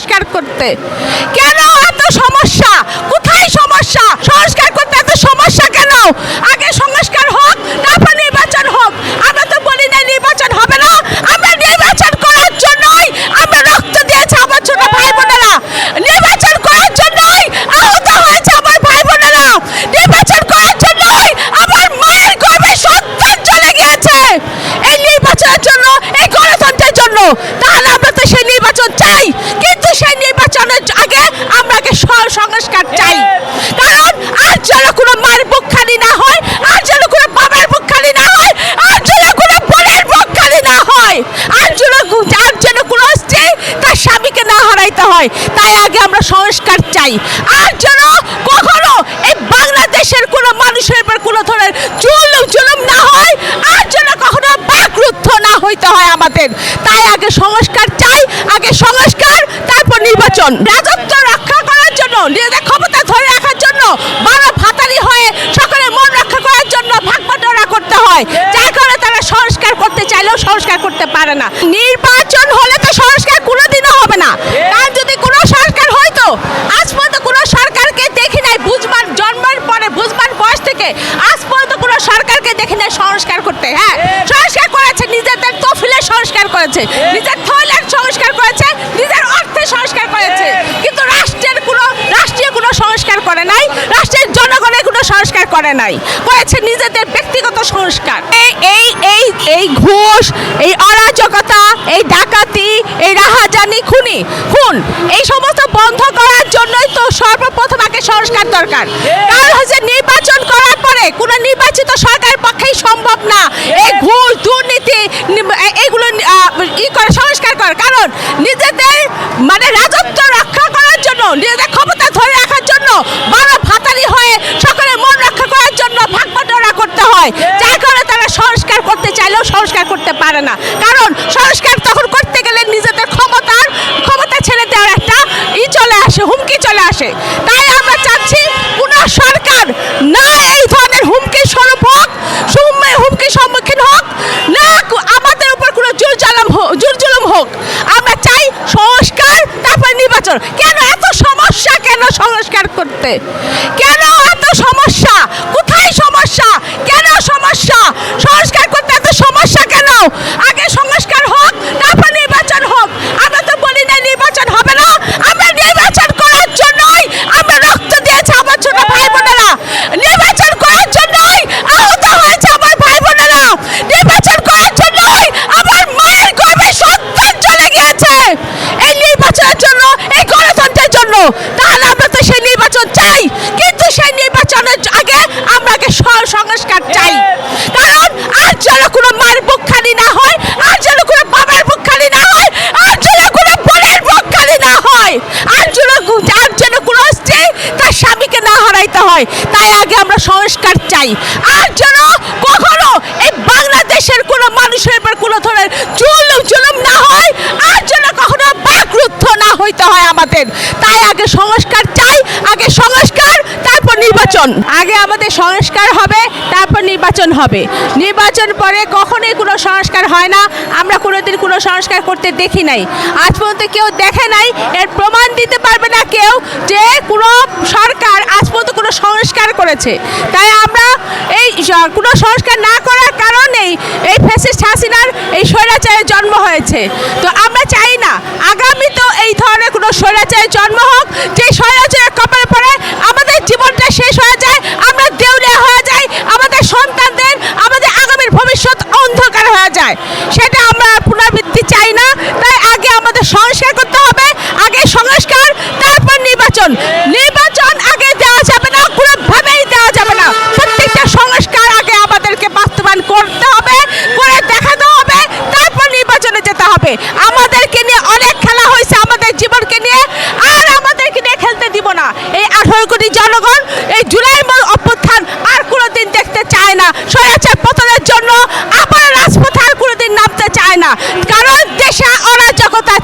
সংস্কার করতে। কেন এত সমস্যা? কোথায় সমস্যা? সংস্কার করতে এত সমস্যা কেন? আগে সংস্কার হোক, তারপর নির্বাচন হোক। আমরা তো বলি না নির্বাচন হবে না। আমরা নির্বাচন করার জন্যই আমরা রক্ত দিয়েছি আমার ছোট ভাই বোনেরা। নির্বাচন করার জন্যই আহত হয়েছে আমার ভাই বোনেরা। নির্বাচন করার জন্যই আমার মায়ের গর্ভে সন্তান চলে গিয়েছে। এই নির্বাচনের জন্য, এই গণতন্ত্রের জন্য তাহলে আমরা তো সেই নির্বাচন চাই কিন্তু সেই নির্বাচনের আগে আমরা আগে স- সংস্কার চাই কারণ আর যেন কোনো মায়ের বুক খালি না হয় আর যেন কোনো বাবার বুক খালি না হয় আর যেন কোনো বোনের বুক খালি না হয় আর যেন কো- আর যেন কোনো স্ত্রী তার স্বামীকে হয়। তাই আগে আমরা সংস্কার চাই। আর যেন কখনো এই বাংলাদেশের কোনো মানুষের উপর কোনো ধরনের জুলুম জুলুম না হয়, আর যেন কখনো বাকরুদ্ধ না হইতে হয় আমাদের। তাই আগে সংস্কার চাই, আগে সংস্কার, তারপর নির্বাচন। রাজত্ব রক্ষা করার জন্য, নিজেদের ক্ষমতা ধরে রাখার জন্য বড় ভাতারি হয়ে সকলে মন রক্ষা করার জন্য ভাগ বাটোয়ারা করতে হয়। যার কারণে তারা সংস্কার করতে চাইলেও সংস্কার করতে পারে না। নির্বাচন হলে তো সংস্কার হবে না। আর যদি কোনো সরকার হয়তো, আজ পর্যন্ত কোনো সরকারকে দেখি নাই বুঝবার, জন্মের পরে বুঝবার বয়স থেকে, আজ পর্যন্ত কোনো সরকারকে দেখি নাই সংস্কার করতে। হ্যাঁ সংস্কার করেছে, নিজেদের তফিলে সংস্কার করেছে। নিজের থৈলের সংস্কার করেছে, নিজের অর্থে সংস্কার করেছে। কিন্তু রাষ্ট্রের কোনো, রাষ্ট্রীয় কোনো সংস্কার করে নাই, রাষ্ট্রের জনগণের কোনো সংস্কার করে নাই। করেছে নিজেদের ব্যক্তিগত সংস্কার। এই এই এই ঘুষ, এই অরাজকতা এই এই রাহাজানি খুনি, খুন, এই সমস্ত বন্ধ করার জন্যই তো সর্বপ্রথম আগে সংস্কার দরকার। কারণ হচ্ছে নির্বাচন করার পরে কোনো নির্বাচিত সরকারের পক্ষেই সম্ভব না। এই ঘুষ, দুর্নীতি এগুলো ই করে, সংস্কার করার কারণ নিজেদের মানে রাজত্ব রক্ষা করার জন্য, নিজেদের ক্ষমতা ধরে রাখার জন্য বড় ভাতারি হয়ে সকলে মন রক্ষা করার জন্য ভাগ বাটোয়ারা করতে হয়। যার কারণে তারা সংস্কার করতে চাইলেও সংস্কার করতে পারে না। কারণ সংস্কার তখন করতে গেলে নিজেদের ক্ষমতার ক্ষমতা ছেড়ে দেওয়ার একটা ই চলে আসে হুমকি চলে আসে। তাই আমরা চাচ্ছি কোন সরকার না এই ধরনের হুমকি স্বরূপ হোক হুমকি হুমকির সম্মুখীন হোক, না আমাদের উপর কোনো জোর হোক জোর হোক। আমরা চাই সংস্কার, তারপর নির্বাচন। কেন এত সমস্যা কেন সংস্কার করতে? কেন এত সমস্যা কোথায় সমস্যা কেন সমস্যা সংস্কার করতে এত সমস্যা কেন আগে সংস্কার হোক তারপর নির্বাচন হোক আমরা তো বলি না নির্বাচন হবে না আমরা নির্বাচন করার জন্যই আমরা রক্ত দিয়েছি আমার ছোট ভাই বোনেরা নির্বাচন করার জন্যই আহত হয়েছে আমার ভাই বোনেরা নির্বাচন করার জন্যই আমার মায়ের গর্ভে সন্তান চলে গিয়েছে এই নির্বাচনের জন্য এই গণতন্ত্রের জন্য তাহলে আমরা তো সেই নির্বাচন চাই কিন্তু সেই নির্বাচনের আগে আমরা আগে স- সংস্কার চাই কারণ আর যেন কোনো মায়ের বুক খালি না হয় আর যেন কোনো বাবার বুক খালি না হয় আর যেন কোনো বোনের বুক খালি না হয় আর যেন কো- আর যেন কোনো স্ত্রী তার স্বামীকে না হারাইতে হয় তাই আগে আমরা সংস্কার চাই। আর যেন কখনো এই বাংলাদেশের কোনো মানুষের উপর কোনো ধরনের জুলুম জুলুম না হয়, আর যেন কখনো বাকরুদ্ধ না হইতে হয় আমাদের। তাই আগে সংস্কার চাই, আগে সংস্কার, তারপর নির্বাচন। আগে আমাদের সংস্কার হবে, তারপর নির্বাচন হবে। নির্বাচন পরে কখনোই কোনো সংস্কার হয় না। আমরা কোনোদিন কোনো সংস্কার করতে দেখি নাই। আজ পর্যন্ত কেউ দেখে নাই, এর প্রমাণ দিতে পারবে না কেউ যে কোনো সরকার আজ পর্যন্ত কোনো করেছে তাই আমরা এই কোনো সংস্কার না করার কারণেই এই ফ্যাসিস্ট হাসিনার এই স্বৈরাচারের জন্ম হয়েছে। তো আমরা চাই না, আগামী তো এই ধরনের কোনো স্বৈরাচারের জন্ম হোক, যে স্বৈরাচারের কপালে পড়ে আমাদের জীবনটা শেষ হয়ে যায়, আমরা দেউলিয়া হয়ে যাই, আমাদের সন্তানদের, আমাদের আগামীর ভবিষ্যৎ অন্ধকার হয়ে যায়। সেটা আমরা পুনরাবৃত্তি চাই না, তাই আগে আমাদের সংস্কার করতে হবে, আগে সংস্কার, তারপর নির্বাচন। হবে। আমাদেরকে নিয়ে অনেক খেলা হয়েছে আমাদের জীবনকে নিয়ে, আর আমাদেরকে নিয়ে খেলতে দিব না। এই আঠারো কোটি জনগণ এই জুলাই অভ্যুত্থান আর কোনোদিন দেখতে চায় না। সয়াচার পতনের জন্য আবার রাজপথে আর কোনোদিন নামতে চায় না। কারণ দেশে অরাজকতা